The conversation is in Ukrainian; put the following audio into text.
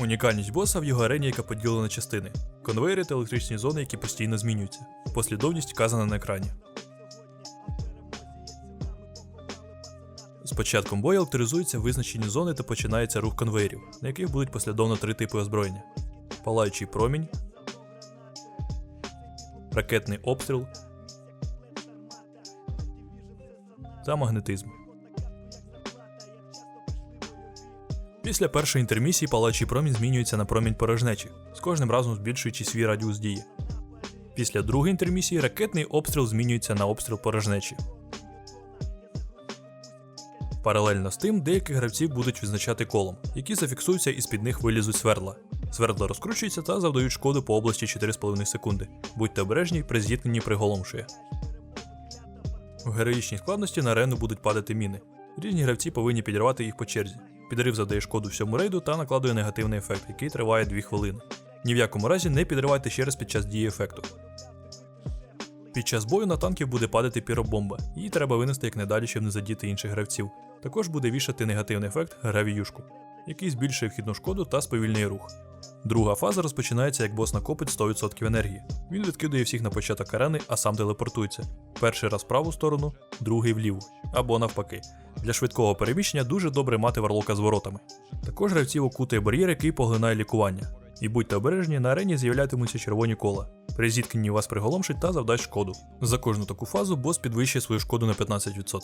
Унікальність боса в його арені, яка поділена на частини. Конвейери та електричні зони, які постійно змінюються. Послідовність вказана на екрані. З початком бою електризуються визначені зони та починається рух конвейерів, на яких будуть послідовно три типи озброєння: палаючий промінь, ракетний обстріл та магнетизм. Після першої інтермісії палаючий промінь змінюється на промінь порожнечі, з кожним разом збільшуючи свій радіус дії. Після другої інтермісії ракетний обстріл змінюється на обстріл порожнечі. Паралельно з тим, деяких гравців будуть відзначати колом, які зафіксуються і з-під них вилізуть свердла. Свердла розкручуються та завдають шкоду по області 4,5 секунди. Будьте обережні при зіткненні приголомшує. В героїчній складності на арену будуть падати міни. Різні гравці повинні підірвати їх по черзі. Підрив завдає шкоду всьому рейду та накладує негативний ефект, який триває 2 хвилини. Ні в якому разі не підривайте ще раз під час дії ефекту. Під час бою на танків буде падати піробомба, її треба винести як недалі, щоб не задіти інших гравців. Також буде вішати негативний ефект гравіюшку, який збільшує вхідну шкоду та сповільнює рух. Друга фаза розпочинається, як бос накопить 100% енергії. Він відкидує всіх на початок арени, а сам телепортується. Перший раз в праву сторону, другий вліву, або навпаки. Для швидкого переміщення дуже добре мати варлока з воротами. Також гравців окутує бар'єр, який поглинає лікування. І будьте обережні, на арені з'являтимуться червоні кола. При зіткненні вас приголомшить та завдасть шкоду. За кожну таку фазу бос підвищує свою шкоду на 15%.